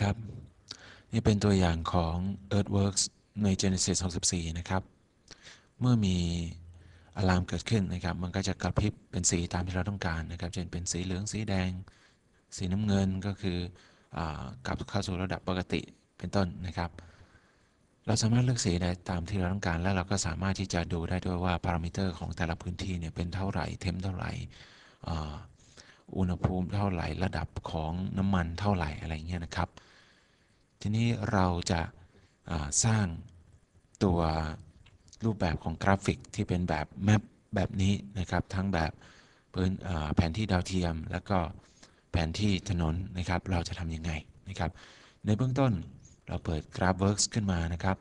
ครับ นี่เป็นตัวอย่างของ Earthworks ใน Genesis 64 นะครับ เมื่อมีอะลามเกิดขึ้นนะครับ มันก็จะกระพริบเป็นสีตามที่เราต้องการนะครับ เช่นเป็นสีเหลืองสีแดง สีน้ำเงินก็คืออกลับเข้าสู่ระดับปกติเป็นต้นนะครับ เราสามารถเลือกสีได้ตามที่เราต้องการ และเราก็สามารถที่จะดูได้ด้วยว่าพารามิเตอร์ของแต่ละพื้นที่เนี่ยเป็นเท่าไหร่ เทมเท่าไหร่ อุณหภูมิเท่าไหร่ระดับของน้ำมันเท่าไหร่อะไรเงี้ยนะครับ ทีนี้เราจะสร้างตัวรูปแบบของกราฟิกที่เป็นแบบแมปแบบนี้นะครับ ทั้งแบบพื้นแผนที่ดาวเทียม แล้วก็แผนที่ถนนนะครับ เราจะทำยังไงนะครับ ในเบื้องต้นเราเปิด GraphWorks ขึ้นมานะครับ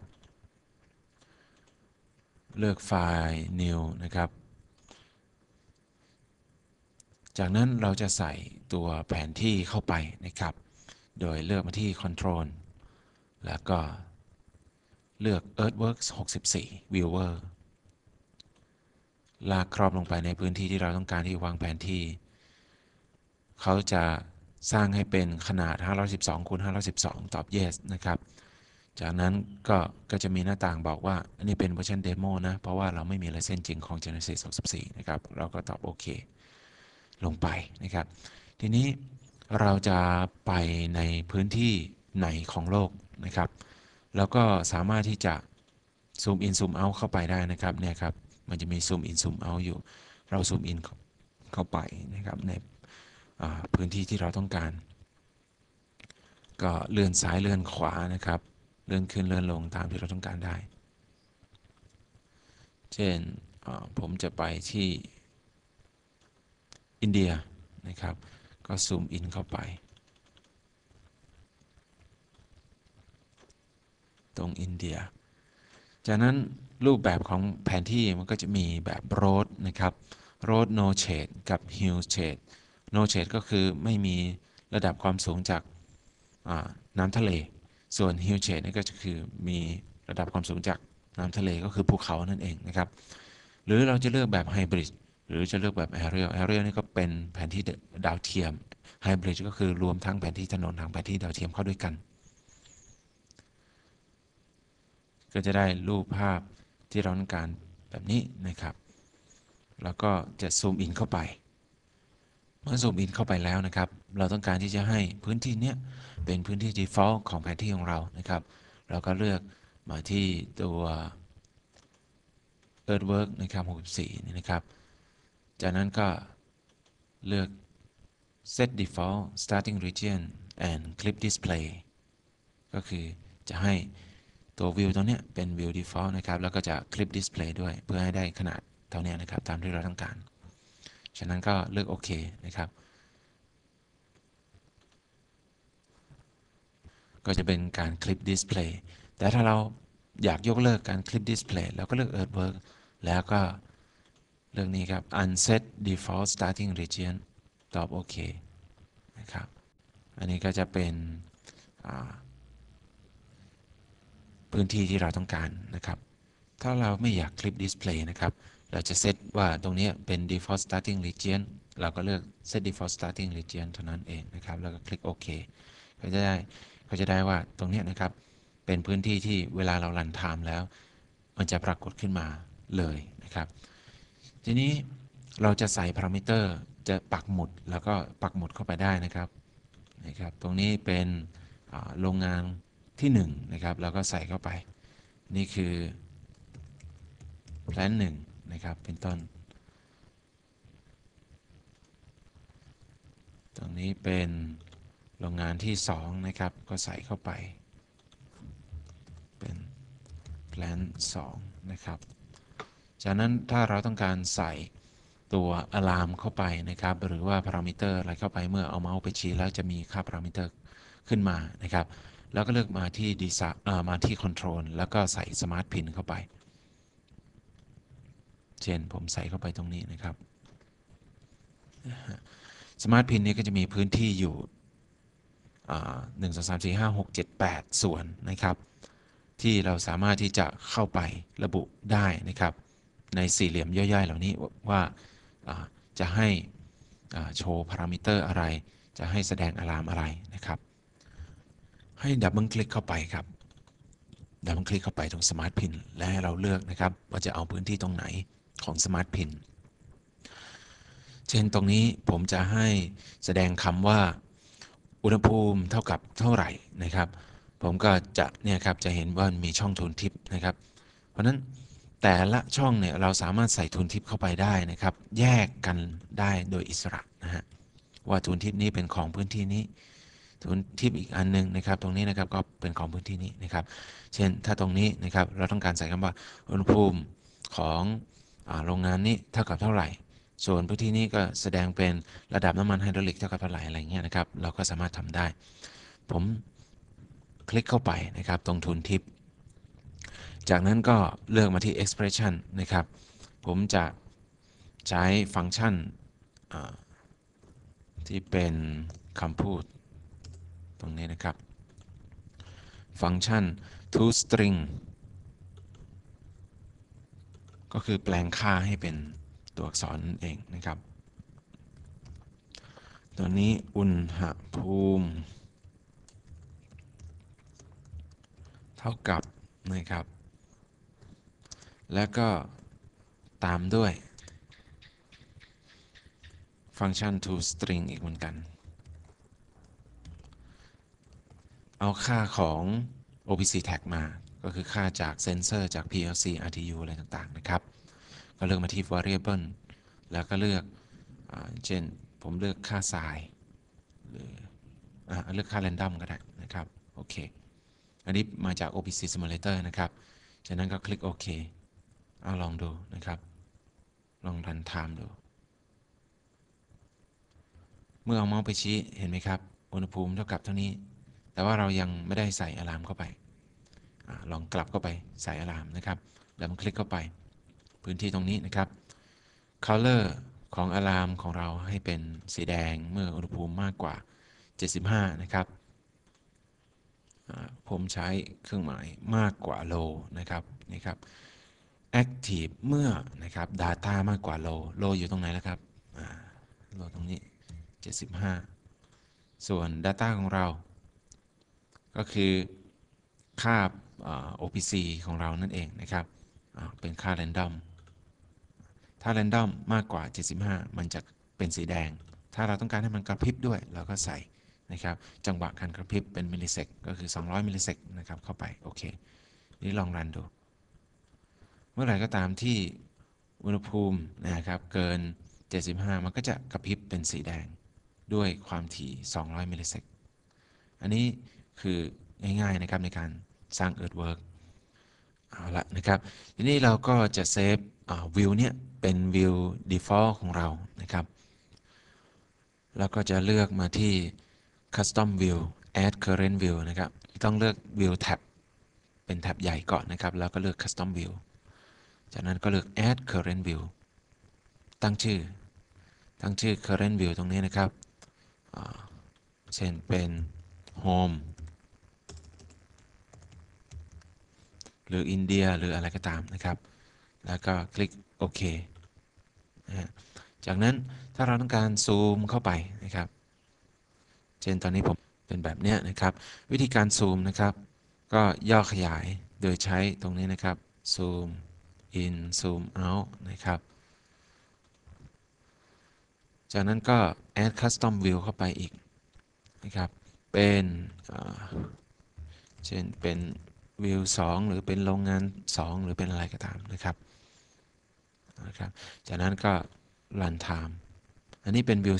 เลือกไฟล์ New นะครับ จากนั้นเราจะใส่ตัวแผนที่เข้าไปนะครับ โดยเลือกมาที่ Control แล้วก็เลือก Earthworks 64 Viewer ลากครอบลงไปในพื้นที่ที่เราต้องการที่วางแผนที่ เขาจะสร้างให้เป็นขนาด 512คูณ512 ตอบ yes นะครับ จากนั้นก็ก็จะมีหน้าต่างบอกว่า อันนี้เป็นเวอร์ชันเดโมนะ เพราะว่าเราไม่มีลายเส้นจริงของ Genesis 64 นะครับ เราก็ตอบโอเค ลงไปนะครับ ทีนี้เราจะไปในพื้นที่ไหนของโลกนะครับ แล้วก็สามารถที่จะซูมอินซูมเอาเข้าไปได้นะครับเนี่ยครับมันจะมีซูมอินซูมเอาอยู่ เราซูมอินเข้าไปนะครับในพื้นที่ที่เราต้องการ ก็เลื่อนซ้ายเลื่อนขวานะครับ เลื่อนขึ้นเลื่อนลงตามที่เราต้องการได้ เช่นผมจะไปที่ อินเดียนะครับ ก็ซูมอินเข้าไป ตรงอินเดีย จากนั้นรูปแบบของแผนที่มันก็จะมีแบบ road นะครับ road no shade กับ hill shade no shade ก็คือไม่มีระดับความสูงจากน้ำทะเล ส่วน hill shade นี่ก็จะคือมีระดับความสูงจากน้ำทะเลก็คือภูเขานั่นเองนะครับ หรือเราจะเลือกแบบ hybrid หรือจะเลือกแบบ aerial aerial นี่ก็เป็นแผนที่ดาวเทียม hybrid ก็คือรวมทั้งแผนที่ถนนทั้งแผนที่ดาวเทียมเข้าด้วยกัน ก็จะได้รูปภาพที่เราต้องการแบบนี้นะครับ แล้วก็จะซูมอินเข้าไป เมื่อซูมอินเข้าไปแล้วนะครับ เราต้องการที่จะให้พื้นที่นี้เป็นพื้นที่ default ของแผนที่ของเรานะครับ เราก็เลือกมาที่ตัว earthwork นะครับ64นี่นะครับ จากนั้นก็เลือก set default starting region and clip display ก็คือจะให้ตัววิวตัวนี้เป็นวิว default นะครับ แล้วก็จะ clip display ด้วยเพื่อให้ได้ขนาดเท่านี้นะครับ ตามที่เราต้องการ ฉะนั้นก็เลือกโอเคนะครับ ก็จะเป็นการคลิปดิสเพลย์แต่ถ้าเราอยากยกเลิกการคลิปดิสเพลย์เราก็เลือก Earthwork แล้วก็ เรื่องนี้ครับ unset default starting region ตอบโอเคนะครับ อันนี้ก็จะเป็นพื้นที่ที่เราต้องการนะครับ ถ้าเราไม่อยากคลิปดิสเพลย์นะครับ เราจะเซตว่าตรงนี้เป็น default starting region เราก็เลือก set default starting region เท่านั้นเองนะครับ แล้วก็คลิกโอเคก็จะได้ก็จะได้ว่าตรงนี้นะครับ เป็นพื้นที่ที่เวลาเรารันไทม์แล้ว มันจะปรากฏขึ้นมาเลยนะครับ ทีนี้เราจะใส่พารามิเตอร์จะปักหมุดแล้วก็ปักหมุดเข้าไปได้นะครับนะครับ ตรงนี้เป็นโรงงานที่1นะครับเราก็ใส่เข้าไป นี่คือแพลนหนึ่งนะครับเป็นต้น ตรงนี้เป็นโรงงานที่2นะครับก็ใส่เข้าไป เป็นแพลน2นะครับ จากนั้นถ้าเราต้องการใส่ตัวอะลามเข้าไปนะครับ หรือว่าพารามิเตอร์อะไรเข้าไปเมื่อเอาเมาส์ไปชี้แล้วจะมีค่าพารามิเตอร์ขึ้นมานะครับ แล้วก็เลือกมาที่ดีไซน์มาที่คอนโทรลแล้วก็ใส่สมาร์ทพินเข้าไป เช่นผมใส่เข้าไปตรงนี้นะครับสมาร์ทพินนี้ก็จะมีพื้นที่อยู่หนึ่งสองสามสี่ห้าหกเจ็ดแปดส่วนนะครับ ที่เราสามารถที่จะเข้าไประบุได้นะครับ ในสี่เหลี่ยมย่อยๆ เหล่านี้ว่าจะให้โชว์พารามิเตอร์อะไร จะให้แสดงอะลามอะไรนะครับ ให้ดับเบิลคลิกเข้าไปครับดับเบิลคลิกเข้าไปตรงสมาร์ทพินและให้เราเลือกนะครับ ว่าจะเอาพื้นที่ตรงไหนของสมาร์ทพินเช่นตรงนี้ผมจะให้แสดงคำว่าอุณหภูมิเท่ากับเท่าไหร่นะครับ ผมก็จะเนี่ยครับจะเห็นว่ามีช่องทูนทิปนะครับ เพราะนั้น แต่ละช่องเนี่ยเราสามารถใส่ทูนทิปเข้าไปได้นะครับ แยกกันได้โดยอิสระนะฮะว่าทูนทิปนี้เป็นของพื้นที่นี้ทูนทิปอีกอันหนึงนะครับ ตรงนี้นะครับก็เป็นของพื้นที่นี้นะครับ เช่นถ้าตรงนี้นะครับเราต้องการใส่คำว่าอุณหภูมิของอโรงงานนี้เท่ากับเท่าไหร่ ส่วนพื้นที่นี้ก็แสดงเป็นระดับน้ำมันไฮดรอลิกเท่ากับเท่าไหร่อะไรเงี้ยนะครับ เราก็สามารถทำได้ ผมคลิกเข้าไปนะครับ ตรงทุนทิป จากนั้นก็เลือกมาที่ expression นะครับ ผมจะใช้ฟังก์ชันที่เป็นคำพูด ตรงนี้นะครับ ฟังก์ชัน to string ก็คือแปลงค่าให้เป็นตัวอักษรเองนะครับตัวนี้อุณหภูมิ เท่ากับนะครับ แล้วก็ตามด้วย ฟังก์ชัน to string อีกเหมือนกัน เอาค่าของ OPC tag มา ก็คือค่าจากเซนเซอร์จาก PLC RTU อะไรต่างๆ นะครับ ก็เลือกมาที่ variable แล้วก็เลือกอเช่น ผมเลือกค่า size หรืออเลือกค่า random ก็ได้นะครับ โอเค อันนี้มาจาก OPC simulator นะครับ จากนั้นก็คลิกโอเค เอาลองดูนะครับ ลองรันไทม์ดู เมื่อเอาเมาส์ไปชี้เห็นไหมครับ อุณหภูมิเท่ากับเท่านี้ แต่ว่าเรายังไม่ได้ใส่อะลามเข้าไปอลองกลับเข้าไปใส่อะลามนะครับ แล้วมันคลิกเข้าไป พื้นที่ตรงนี้นะครับ color ของอะลามของเราให้เป็นสีแดงเมื่ออุณหภูมิมากกว่า 75 นะครับผมใช้เครื่องหมายมากกว่า low นะครับนี่ครับ active เมื่อนะครับ data มากกว่า low low อยู่ตรงไหนแล้วครับอ่า low ตรงนี้ 75 ส่วน data ของเรา ก็คือค่าอ่า OPC ของเรานั่นเองนะครับ เป็นค่า random ถ้า random มากกว่า 75 มันจะเป็นสีแดง ถ้าเราต้องการให้มันกระพริบด้วย เราก็ใส่นะครับ จังหวะการกระพริบเป็นมิลลิเซกก็คือ 200 มิลลิเซกนะครับ เข้าไป โอเค นี่ลองรันดู เมื่อไหร่ก็ตามที่อุณหภูมินะครับเกิน 75 มันก็จะกระพริบเป็นสีแดงด้วยความถี่ 200 มิลลิเซกอันนี้คือง่ายๆนะครับในการสร้าง Earthwork เอาละนะครับ ทีนี้เราก็จะเซฟวิวเนี่ยเป็นวิว default ของเรานะครับ แล้วก็จะเลือกมาที่ custom view add current view นะครับ ต้องเลือก view tab เป็นแท็บใหญ่ก่อนนะครับ แล้วก็เลือก custom view จากนั้นก็เลือก add current view ตั้งชื่อ ตั้งชื่อ current view ตรงนี้นะครับ เช่นเป็น home หรืออินเดียหรืออะไรก็ตามนะครับ แล้วก็คลิกโอเคนะจากนั้นถ้าเราต้องการซูมเข้าไปนะครับ เช่นตอนนี้ผมเป็นแบบเนี้ยนะครับ วิธีการซูมนะครับ ก็ย่อขยายโดยใช้ตรงนี้นะครับซูม in zoom out นะครับ จากนั้นก็ add custom view เข้าไปอีกนะครับ เป็นเช่นเป็นวิว2หรือเป็นโรงงาน 2 หรือเป็นอะไรก็ตามนะครับนะครับ จากนั้นก็ run time อันนี้เป็นวิว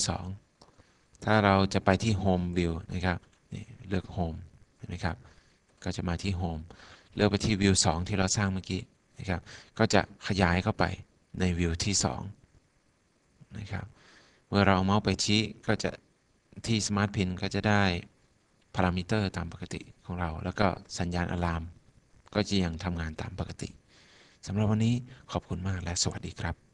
2ถ้าเราจะไปที่ home view นะครับนี่เลือก home เห็นไหมครับ ก็จะมาที่ home เลือกไปที่วิว2ที่เราสร้างเมื่อกี้ นะครับ ก็จะขยายเข้าไปในวิวที่2นะครับเมื่อเราเอาเมาส์ไปชี้ก็จะที่ Smart Pin ก็จะได้พารามิเตอร์ตามปกติของเรา แล้วก็สัญญาณอะลาม ก็จะยังทำงานตามปกติสำหรับวันนี้ขอบคุณมากและสวัสดีครับ